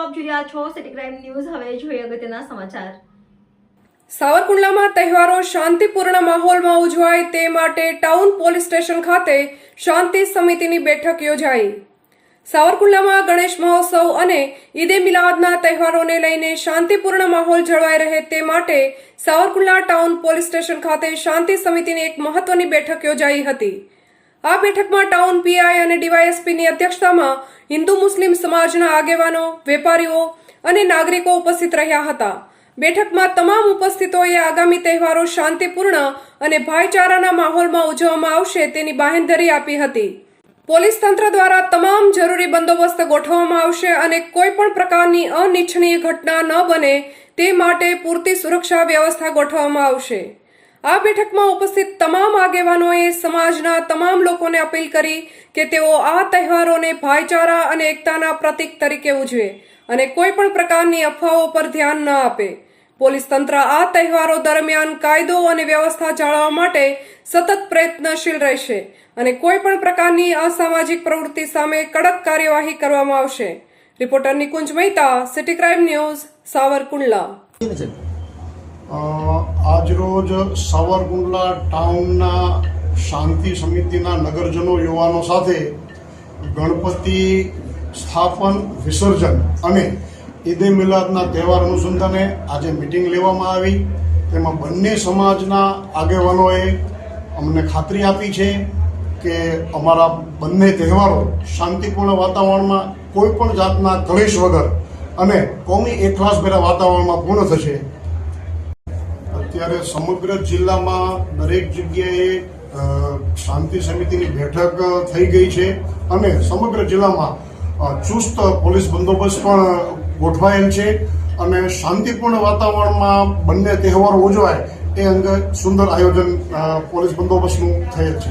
આપ જોઈ રહ્યા છો સિટી ક્રાઇમ ન્યૂઝ હવે જોઈએ અગત્યના સમાચાર. સાવરકુંડલામાં તહેવારો શાંતિપૂર્ણ માહોલમાં ઉજવાય તે માટે ટાઉન પોલીસ સ્ટેશન ખાતે શાંતિ સમિતિની બેઠક યોજાઈ. સાવરકુંડલામાં ગણેશ મહોત્સવ અને ઈદે મિલાદના તહેવારોને લઈને શાંતિપૂર્ણ માહોલ જળવાઈ રહે તે માટે સાવરકુંડલા ટાઉન પોલીસ સ્ટેશન ખાતે શાંતિ સમિતિની એક મહત્વની બેઠક યોજાઈ હતી. આ બેઠકમાં ટાઉન પીઆઈ અને ડીવાયએસપીની અધ્યક્ષતામાં હિન્દુ મુસ્લિમ સમાજના આગેવાનો, વેપારીઓ અને નાગરિકો ઉપસ્થિત રહ્યા હતા. બેઠકમાં તમામ ઉપસ્થિતોએ આગામી તહેવારો શાંતિપૂર્ણ અને ભાઈચારાના માહોલમાં ઉજવવામાં આવશે તેની બાહેંધરી આપી હતી. પોલીસ તંત્ર દ્વારા તમામ જરૂરી બંદોબસ્ત ગોઠવવામાં આવશે અને કોઈ પણ પ્રકારની અનિચ્છનીય ઘટના ન બને તે માટે પૂરતી સુરક્ષા વ્યવસ્થા ગોઠવવામાં આવશે. આ બેઠકમાં ઉપસ્થિત તમામ આગેવાનોએ સમાજના તમામ લોકોને અપીલ કરી કે તેઓ આ તહેવારોને ભાઈચારા અને એકતાના પ્રતીક તરીકે ઉજવે અને કોઈ પણ પ્રકારની અફવાઓ પર ધ્યાન ન આપે. પોલીસ તંત્ર આ તહેવારો દરમિયાન કાયદો અને વ્યવસ્થા જાળવવા માટે સતત પ્રયત્નશીલ રહેશે અને કોઈ પણ પ્રકારની અસામાજિક પ્રવૃત્તિ સામે કડક કાર્યવાહી કરવામાં આવશે. Reporter Nikunj Mehta, city crime news, Savarkundla. આજરોજ સાવરકુંડલા ટાઉનના શાંતિ સમિતિના નગરજનો યુવાનો સાથે ગણપતિ સ્થાપન, વિસર્જન અને ઈદે મિલાદના તહેવાર અનુસંધાને આજે મિટિંગ લેવામાં આવી. તેમાં બંને સમાજના આગેવાનોએ અમને ખાતરી આપી છે કે અમારા બંને તહેવારો શાંતિપૂર્ણ વાતાવરણમાં કોઈ પણ જાતના કલેશ વગર અને કોમી એકલાસભેરા વાતાવરણમાં પૂર્ણ થશે. અત્યારે સમગ્ર જિલ્લામાં દરેક જગ્યાએ શાંતિ સમિતિની બેઠક થઈ ગઈ છે અને સમગ્ર જિલ્લામાં ચુસ્ત પોલીસ બંદોબસ્ત પણ ગોઠવાયેલ છે અને શાંતિપૂર્ણ વાતાવરણમાં બંને તહેવારો ઉજવાય એ અંગે સુંદર આયોજન પોલીસ બંદોબસ્તનું થયેલ છે.